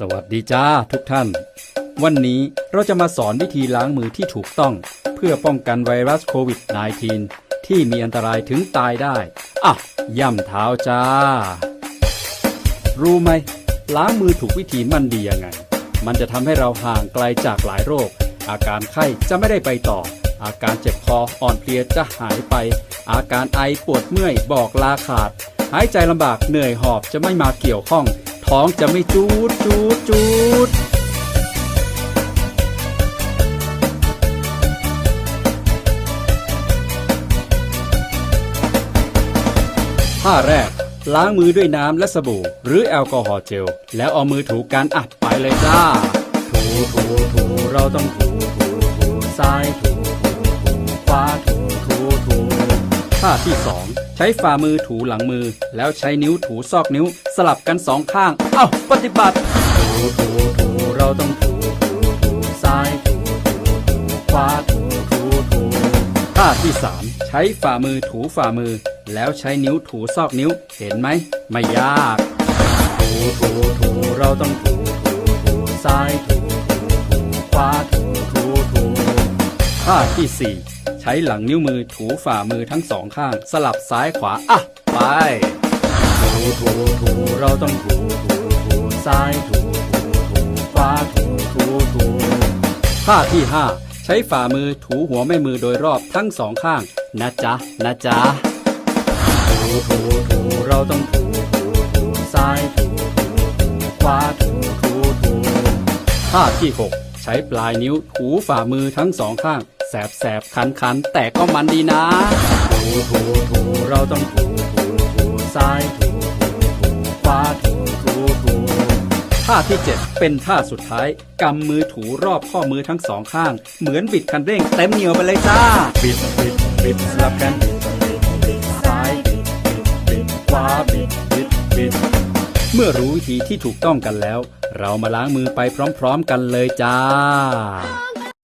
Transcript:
สวัสดีจ้าทุกท่าน วันนี้เราจะมาสอนวิธีล้างมือที่ถูกต้อง เพื่อป้องกันไวรัสโควิด -19 ที่มีอันตรายถึงตายได้อะย่ำเท้าจ้า รู้ไหม ล้างมือถูกวิธีมันดียังไง มันจะทำให้เราห่างไกลจากหลายโรค อาการไข้จะไม่ได้ไปต่อ อาการเจ็บคออ่อนเพลียจะหายไป อาการไอปวดเมื่อยบอกลาขาด หายใจลำบากเหนื่อยหอบจะไม่มาเกี่ยวข้อง ท้องจะไม่จูดจูดจูดท่าแรก ล้างมือด้วยน้ำและสบู่ หรือแอลกอฮอล์เจล แล้วเอามือถูกันอัดไปเลยจ้า ถูถูถูเราต้องถูถูถูซ้ายถูถูถูขวาถูถูถูท่าที่สอง ใช้ฝ่ามือถูหลังมือ แล้วใช้นิ้วถูซอกนิ้ว สลับกันสองข้าง เอ้า ปฏิบัติ ถูถูถูเราต้องถูถูถูซ้ายถูถูถูขวาถูถูถูท่าที่สามใช้ฝ่ามือถูฝ่ามือ แล้วใช้นิ้วถูซอกนิ้ว เห็นไหม ไม่ยาก ถูถูถูเราต้องถูถูถูซ้ายถูถูถูขวาถูถูถูท่าที่สี่ ใช้หลังนิ้วมือถูฝ่ามือทั้งสองข้าง สลับซ้ายขวา อะ ไป ถูถูถูเราต้องถูถูถูซ้ายถูถูถูขวาถูถูถูท่าที่ห้าใช้ฝ่ามือถูหัวแม่มือโดยรอบทั้งสองข้าง นะจ๊ะ นะจ๊ะ ถูถูถูเราต้องถูถูถูซ้ายถูถูถูขวาถูถูถูท่าที่หกใช้ปลายนิ้วถูฝ่ามือทั้งสองข้างแสบแสบคันคันแต่ก็มันดีนะ ถูถูถูเราต้องถูถูถูซ้ายถูถูถูขวาถูถูถูท่าที่เจ็ดเป็นท่าสุดท้ายกำมือถูรอบข้อมือทั้งสองข้าง เหมือนบิดคันเร่งเต็มเหนียวไปเลยจ้า บิดบิดบิดสลับกันบิดบิดซ้ายบิดบิดบิดขวาบิดบิดบิดเมื่อรู้วิธีที่ถูกต้องกันแล้ว เรามาล้างมือไปพร้อมๆกันเลยจ้าา